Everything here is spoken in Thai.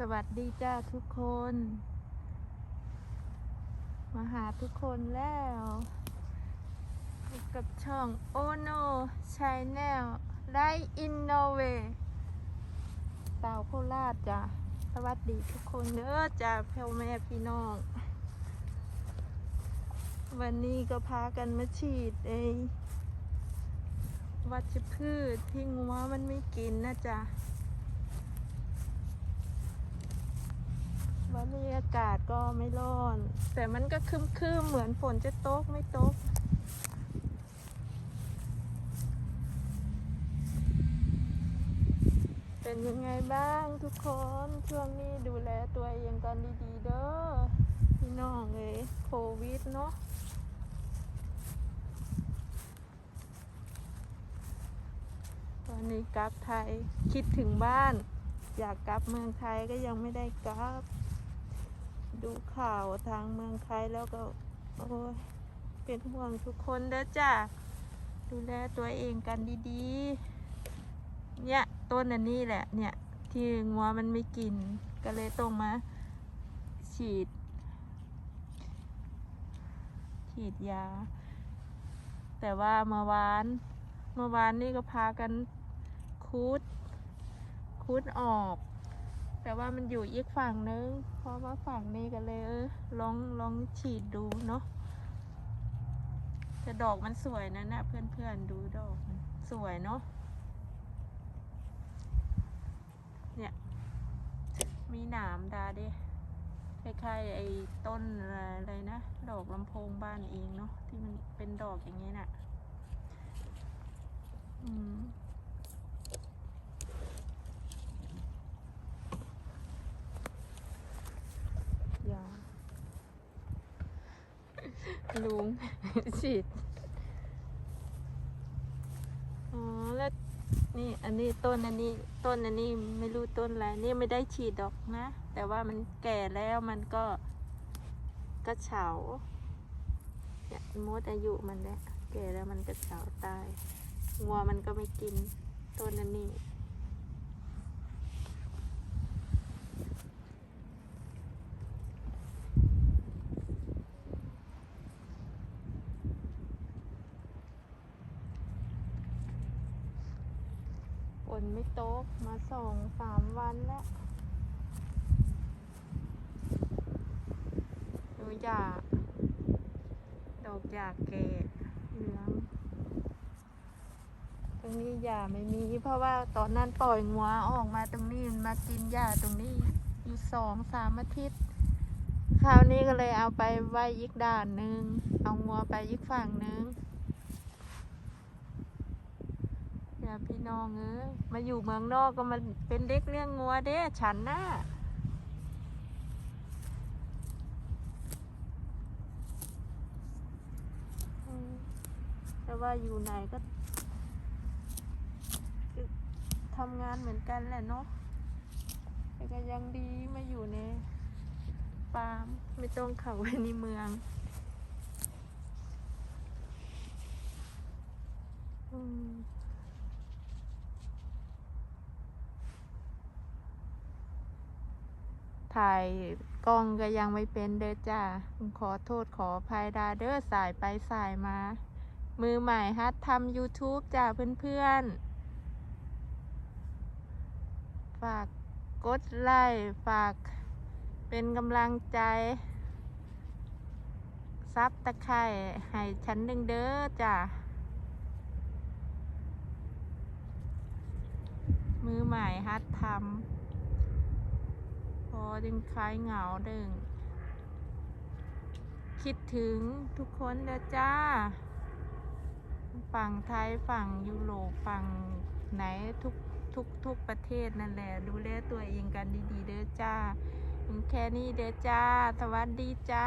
สวัสดีจ้าทุกคน มาหาทุกคนแล้วกับช่องโอโนช n แนลไลอินโนเวสาวโคราชจ้ะสวัสดีทุกคนเด้อจ้าพ่อแม่พี่น้อง วันนี้ก็พากันมาฉีดไอ้วัชพืชที่งัวมันไม่กินนะจ๊ะ วันนี้อากาศก็ไม่ร้อน แต่มันก็ครึมๆเหมือนฝนจะตกไม่ตก เป็นยังไงบ้างทุกคนช่วงนี้ดูแลตัวเองกันดีๆเด้อพี่น้องเอ้ยโควิดเนาะตอนนี้กลับไทยคิดถึงบ้าน อยากกลับเมืองไทยก็ยังไม่ได้กลับ ดูข่าวทางเมืองไทยแล้วก็ โอ้ยเป็นห่วงทุกคนเด้อจ้าดูแลตัวเองกันดีๆ เนี่ยต้นอันนี้แหละ เนี่ย ที่งัวมันไม่กิน ก็เลยต้องมา ฉีด ฉีดยา แต่ว่าเมื่อวานเมื่อวานนี่ก็พากันคูดคูดออก แต่ว่ามันอยู่อีกฝั่งนึง เพราะว่าฝั่งนี้ก็เลยเออลองลองฉีดดูเนาะแต่ดอกมันสวยนะนะเพื่อนๆดูดอกมันสวยเนาะเนี่ย มีหนามดาด้คล้ายๆไอ้ต้นอะไรนะดอกลำโพงบ้านเองเนาะที่มันเป็นดอกอย่างนี้น่ะอืม ยา ลุง ฉีด อ๋อ แล้วนี่อันนี้ต้นอันนี้ต้นอันนี้ไม่รู้ต้นอะไรนี่ไม่ได้ฉีดดอกนะ แต่ว่ามันแก่แล้วมันก็กระเฉาเนี่ยมดอายุมันแล้วแก่แล้วมันกระเฉาตายงัวมันก็ไม่กินต้นอันนี้ นไม่ตก มาสองสามวันแล้วดูหยาดอกหยาเกตเหลืองตรงนี้หญ้าไม่มี เพราะว่าตอนนั้นปล่อยงัวออกมาตรงนี้มันมากินหญ้าตรงนี้อยู่สองสามอาทิตย์ คราวนี้ก็เลยเอาไปไว้อีกด่านหนึ่งเอางัวไปอีกฝั่งหนึ่งอย่า พี่น้องเอ้ยมาอยู่เมืองนอกก็มันเป็นเด็กเลี้ยงงัวเด้ฉันน่ะแต่ว่าอยู่ไหนก็ทำงานเหมือนกันแหละเนาะแต่ก็ยังดีมาอยู่ในฟาร์มไม่ต้องเข้าไปในเมืองอืม ถ่ายกล้องก็ยังไม่เป็นเด้อจ้าขอโทษขอภัยดาเด้อสายไปสายมา มือใหม่ฮัดทำ YouTube จ้าเพื่อนๆ ฝากกดไลค์ฝากเป็นกำลังใจ ซับตะไคร่ให้ฉันหนึ่งเด้อจ้ะมือใหม่ฮัดทำ อดึงคลายเหงาดึง คิดถึงทุกคนเด้อจ้า ฝั่งไทยฝั่งยุโรปฝั่งไหนทุกทุกทุกประเทศนั่นแหละ ดูแลตัวเองกันดีๆเด้อจ้าแค่นี้เด้อจ้า สวัสดีจ้า